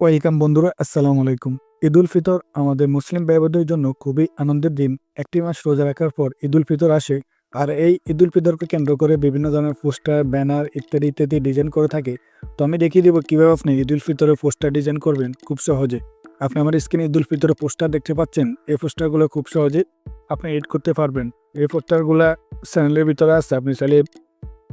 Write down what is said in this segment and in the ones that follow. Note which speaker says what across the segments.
Speaker 1: Welcome বন্ধুরা, আসসালামু আলাইকুম। ঈদ উল ফিতর আমাদের মুসলিম ব্যবদের জন্য খুবই আনন্দের দিন। একটি মাস রোজা রাখার পর ঈদ উল ফিতর আসে আর এই ঈদ উল ফিতরকে কেন্দ্র করে বিভিন্ন ধরনের পোস্টার, ব্যানার ইত্যাদি ইত্যাদি ডিজাইন করে থাকে। তো আমি দেখিয়ে দেবো কীভাবে আপনি ঈদ উল ফিতরের পোস্টার ডিজাইন করবেন খুব সহজে। আপনি আমার স্ক্রিনে ঈদ উল ফিতরের পোস্টার দেখতে পাচ্ছেন। এই পোস্টারগুলো খুব সহজে আপনি এড করতে পারবেন। এই পোস্টারগুলো চ্যানেলের ভিতরে আছে, আপনি চাইলে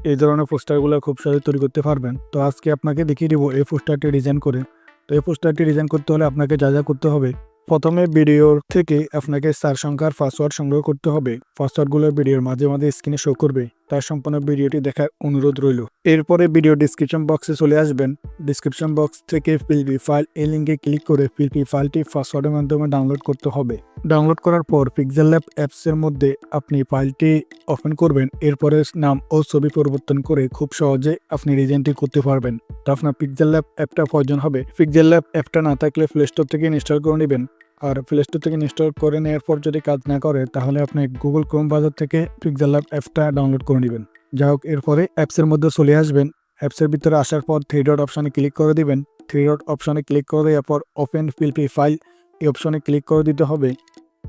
Speaker 1: এই ধরনের পোস্টারগুলো খুব সহজে তৈরি করতে পারবেন। তো আজকে আপনাকে দেখিয়ে দিব এই পোস্টারটি ডিজাইন করে তো এই পোস্টারটি ডিজাইন করতে হলে আপনাকে যা যা করতে হবে, প্রথমে ভিডিওর থেকে আপনাকে চার সংখ্যার পাসওয়ার্ড সংগ্রহ করতে হবে। পাসওয়ার্ডগুলো ভিডিওর মাঝে মাঝে স্ক্রিনে শো করবে। তার সম্পূর্ণ ভিডিওটি দেখার অনুরোধ রইল। এরপরে ভিডিও ডিসক্রিপশন বক্সে চলে আসবেন। ডিসক্রিপশন বক্স থেকে পিলপি ফাইল এই লিঙ্কে ক্লিক করে পিলপি ফাইলটি পাসওয়ার্ডের মাধ্যমে ডাউনলোড করতে হবে। ডাউনলোড করার পর পিক্সেল ল্যাব অ্যাপসের মধ্যে আপনি ফাইলটি ওপেন করবেন। এরপরে নাম ও ছবি পরিবর্তন করে খুব সহজে আপনি ডিজাইনটি করতে পারবেন। তো আপনার পিক্সেল ল্যাব অ্যাপটা প্রয়োজন হবে? পিক্সেল ল্যাব অ্যাপটা না থাকলে প্লে স্টোর থেকে ইনস্টল করে নেবেন। আর প্লে স্টোর থেকে ইনস্টল করে নেওয়ার পর যদি কাজ না করে, তাহলে আপনি গুগল ক্রোম বাজার থেকে পিক্সেল ল্যাব অ্যাপটা ডাউনলোড করে নেবেন। যাই হোক, এরপরে অ্যাপসের মধ্যে চলে আসবেন। অ্যাপসের ভিতরে আসার পর থ্রি ডট অপশানে ক্লিক করে দিবেন। থ্রি ডট অপশানে ক্লিক করে দেওয়ার পর ওপেন পিএলপি ফাইল এই অপশানে ক্লিক করে দিতে হবে।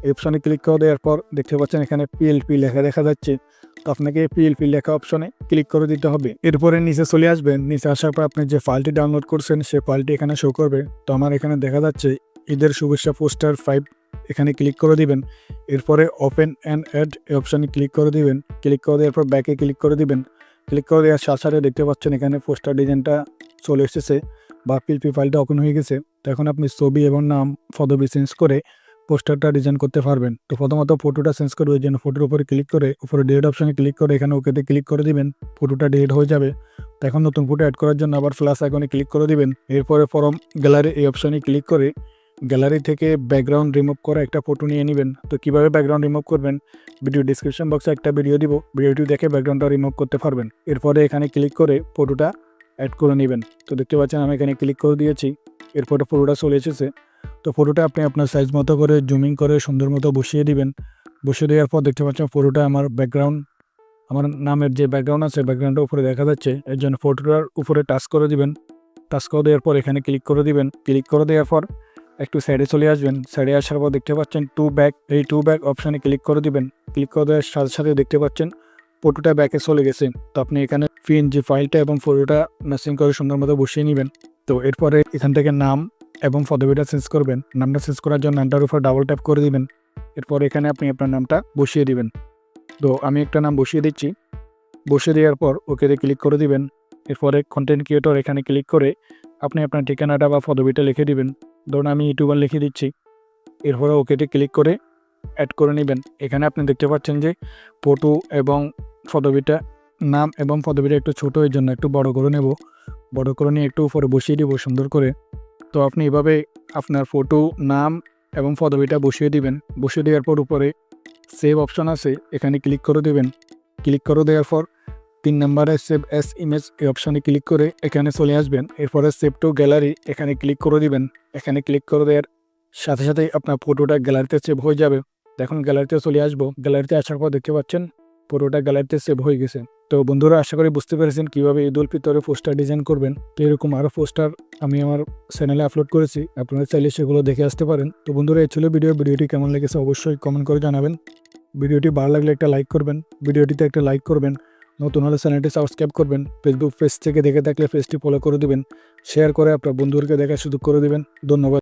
Speaker 1: এই অপশানে ক্লিক করে দেওয়ার পর দেখতে পাচ্ছেন এখানে পিএলপি লেখা দেখা যাচ্ছে। তো আপনাকে পিএলপি লেখা অপশনে ক্লিক করে দিতে হবে। এরপরে নিচে চলে আসবেন। নিচে আসার পর আপনি যে ফাইলটি ডাউনলোড করছেন, সেই ফাইলটি এখানে শো করবে। তো আমার এখানে দেখা যাচ্ছে ঈদের শুভেচ্ছা পোস্টার ফাইভ এখানে ক্লিক করে দিবেন। এরপরে ওপেন অ্যান্ড অ্যাড এই অপশানে ক্লিক করে দিবেন। ক্লিক করে দেওয়ার পর ব্যাকে ক্লিক করে দিবেন। ক্লিক করে দেওয়ার সাথে সাথে দেখতে পাচ্ছেন এখানে পোস্টার ডিজাইনটা চলে এসেছে বা পিএলপি ফাইলটা ওপেন হয়ে গেছে। তো এখন আপনি ছবি এবং নাম, পদবি চেঞ্জ করে পোস্টারটা ডিজাইন করতে পারবেন। তো প্রথমত ফটোটা চেঞ্জ করবে, ওই জন্য ফটোর উপরে ক্লিক করে, উপরে ডিলেট অপশানে ক্লিক করে, এখানে ওকেতে ক্লিক করে দিবেন। ফটোটা ডিলিট হয়ে যাবে। তো এখন নতুন ফটো অ্যাড করার জন্য আবার প্লাস আইকনে ক্লিক করে দিবেন। এরপরে ফরম গ্যালারি এই অপশানে ক্লিক করে গ্যালারি থেকে ব্যাকগ্রাউন্ড রিমুভ করে একটা ফটো নিয়ে নেবেন। তো কীভাবে ব্যাকগ্রাউন্ড রিমুভ করবেন? ভিডিও ডিসক্রিপশন বক্সে একটা ভিডিও দিব। ভিডিওটি দেখে ব্যাকগ্রাউন্ডটা রিমুভ করতে পারবেন। এরপরে এখানে ক্লিক করে ফটোটা অ্যাড করে নেবেন। তো দেখতে পাচ্ছেন আমি এখানে ক্লিক করে দিয়েছি। এরপরে ফটোটা চলে এসেছে। তো ফটোটা আপনি আপনার সাইজ মতো করে জুমিং করে, সুন্দর মতো বসিয়ে দিবেন। বসিয়ে দেওয়ার পর দেখতে পাচ্ছেন ফটোটা আমার ব্যাকগ্রাউন্ড আমার নামের যে ব্যাকগ্রাউন্ড আছে ব্যাকগ্রাউন্ডটা উপরে দেখা যাচ্ছে। এর জন্য ফটোটার উপরে টাচ করে দিবেন। টাচ করে দেওয়ার পর এখানে ক্লিক করে দিবেন। ক্লিক করে দেওয়ার পর একটু সাইডে চলে আসবেন। সাইডে আসার পর দেখতে পাচ্ছেন টু ব্যাক এই টু ব্যাক অপশানে ক্লিক করে দিবেন। ক্লিক করে দেওয়ার সাথে সাথে দেখতে পাচ্ছেন ফটোটা ব্যাকে চলে গেছে। তো আপনি এখানে পিন যে ফাইলটা এবং ফটোটা ম্যাচিং করে সুন্দর মতো বসিয়ে নেবেন। তো এরপরে এখান থেকে নাম এবং পদবিটা চেঞ্জ করবেন। নামটা চেঞ্জ করার জন্য নামটার উপর ডাবল ট্যাপ করে দিবেন। এরপর এখানে আপনি আপনার নামটা বসিয়ে দিবেন। তো আমি একটা নাম বসিয়ে দিচ্ছি। বসিয়ে দেওয়ার পর ওকেতে ক্লিক করে দিবেন। এরপরে কন্টেন্ট ক্রিয়েটর এখানে ক্লিক করে আপনি আপনার ঠিকানাটা বা পদবিটা লিখে দিবেন। ধরুন আমি ইউটিউবার লিখে দিচ্ছি। এরপরে ওকেতে ক্লিক করে অ্যাড করে নেবেন। এখানে আপনি দেখতে পাচ্ছেন যে ফটো এবং পদবিটা নাম এবং পদবিটা একটু ছোটো এর জন্য একটু বড় করে নেব। বড় করে নিয়ে একটু উপরে বসিয়ে দিব সুন্দর করে। তো আপনি এভাবে আপনার ফটো নাম এবং পদবিটা বসিয়ে দিবেন। বসিয়ে দেওয়ার পর উপরে সেভ অপশন আছে, এখানে ক্লিক করে দেবেন। ক্লিক করে দেওয়ার পর তিন নাম্বারে সেভ এস ইমেজ এই অপশানে ক্লিক করে এখানে চলে আসবেন। এরপরে সেভ টু গ্যালারি এখানে ক্লিক করে দিবেন। এখানে ক্লিক করে দেওয়ার সাথে সাথেই আপনার ফটোটা গ্যালারিতে সেভ হয়ে যাবে। দেখুন গ্যালারিতে চলে আসব। গ্যালারিতে আসার পর দেখতে পাচ্ছেন ফটোটা গ্যালারিতে সেভ হয়ে গেছে। তো বন্ধুরা, আশা করি বুঝতে পেরেছেন কীভাবে ঈদ উল ফিতরে পোস্টার ডিজাইন করবেন। তো এরকম আরও পোস্টার আমি আমার চ্যানেলে আপলোড করেছি। আপনারা চাইলে সেগুলো দেখে আসতে পারেন। তো বন্ধুরা, এই ছিল ভিডিও ভিডিওটি কেমন লেগেছে অবশ্যই কমেন্ট করে জানাবেন। ভিডিওটি ভালো লাগলে একটা লাইক করবেন। ভিডিওটিতে একটা লাইক করবেন। নতুন হলে চ্যানেলটি সাবস্ক্রাইব করবেন ফেসবুক পেজ থেকে দেখে থাকলে পেজটি ফলো করে দেবেন শেয়ার করে আপনার বন্ধুদেরকে দেখার সুযোগ করে দেবেন। ধন্যবাদ।